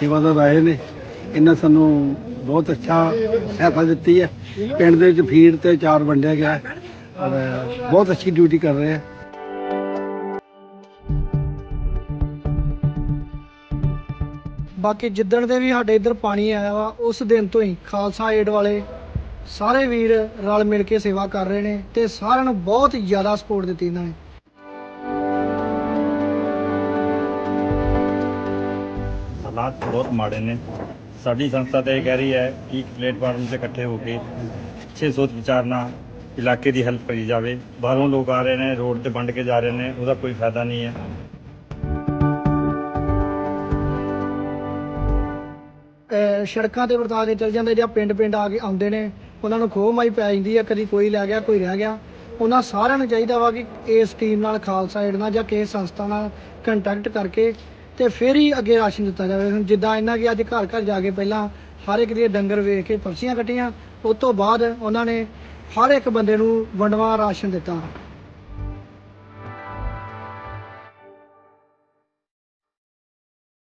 ਸੇਵਾਦਾਰ ਆਏ ਨੇ। ਇਹਨਾਂ ਸਾਨੂੰ ਬਹੁਤ ਅੱਛਾ ਸਹਾਇਤਾ ਦਿੱਤੀ ਹੈ। ਪਿੰਡ ਦੇ ਵਿੱਚ ਫੀਡ ਤੇ ਚਾਰ ਵੰਡਿਆ ਗਿਆ ਹੈ ਔਰ ਬਹੁਤ ਅੱਛੀ ਡਿਊਟੀ ਕਰ ਰਹੇ ਹੈ। ਬਾਕੀ ਜਿੱਦਣ ਦੇ ਵੀ ਸਾਡੇ ਇੱਧਰ ਪਾਣੀ ਆਇਆ ਵਾ, ਉਸ ਦਿਨ ਤੋਂ ਹੀ ਖਾਲਸਾ ਏਡ ਵਾਲੇ ਸਾਰੇ ਵੀਰ ਰਲ ਮਿਲ ਕੇ ਸੇਵਾ ਕਰ ਰਹੇ ਨੇ ਤੇ ਸਾਰਿਆਂ ਨੂੰ ਬਹੁਤ ਜ਼ਿਆਦਾ ਸਪੋਰਟ ਦਿੱਤੀ ਇਹਨਾਂ ਨੇ। ਹਾਲਾਤ ਬਹੁਤ ਮਾੜੇ ਨੇ। ਸਾਡੀ ਸੰਸਥਾ ਤਾਂ ਇਹ ਕਹਿ ਰਹੀ ਹੈ ਕਿ ਪਲੇਟਫਾਰਮ ਤੇ ਇਕੱਠੇ ਹੋ ਕੇ ਅੱਛੇ ਸੋਚ ਵਿਚਾਰ ਨਾਲ ਇਲਾਕੇ ਦੀ ਹੈਲਪ ਕਰੀ ਜਾਵੇ। ਬਾਹਰੋਂ ਲੋਕ ਆ ਰਹੇ ਨੇ, ਰੋਡ ਤੇ ਵੰਡ ਕੇ ਜਾ ਰਹੇ ਨੇ, ਉਹਦਾ ਕੋਈ ਫਾਇਦਾ ਨਹੀਂ ਹੈ। ਸੜਕਾਂ ਤੇ ਵਰਤਾ ਕੇ ਚੱਲ ਜਾਂਦੇ ਜਾਂ ਪਿੰਡ ਪਿੰਡ ਆ ਕੇ ਆਉਂਦੇ ਨੇ, ਉਹਨਾਂ ਨੂੰ ਖੋਹ ਮਾਈ ਪੈ ਜਾਂਦੀ ਹੈ, ਕਦੀ ਕੋਈ ਲੈ ਗਿਆ, ਕੋਈ ਰਹਿ ਗਿਆ। ਉਹਨਾਂ ਸਾਰਿਆਂ ਨੂੰ ਚਾਹੀਦਾ ਵਾ ਕਿ ਇਸ ਟੀਮ ਨਾਲ, ਖਾਲਸਾ ਏਡ ਨਾਲ ਜਾਂ ਕਿਸੇ ਸੰਸਥਾ ਨਾਲ ਕੰਟੈਕਟ ਕਰਕੇ ਤੇ ਫਿਰ ਹੀ ਅੱਗੇ ਰਾਸ਼ਨ ਦਿੱਤਾ ਜਾਵੇ। ਹੁਣ ਜਿੱਦਾਂ ਇਹਨਾਂ ਕਿ ਅੱਜ ਘਰ ਘਰ ਜਾ ਕੇ ਪਹਿਲਾਂ ਹਰ ਇੱਕ ਦੇ ਡੰਗਰ ਵੇਖ ਕੇ ਪਰਚੀਆਂ ਕੱਟੀਆਂ, ਉਸ ਤੋਂ ਬਾਅਦ ਉਹਨਾਂ ਨੇ ਹਰ ਇੱਕ ਬੰਦੇ ਨੂੰ ਵੰਡਵਾ ਰਾਸ਼ਨ ਦਿੱਤਾ।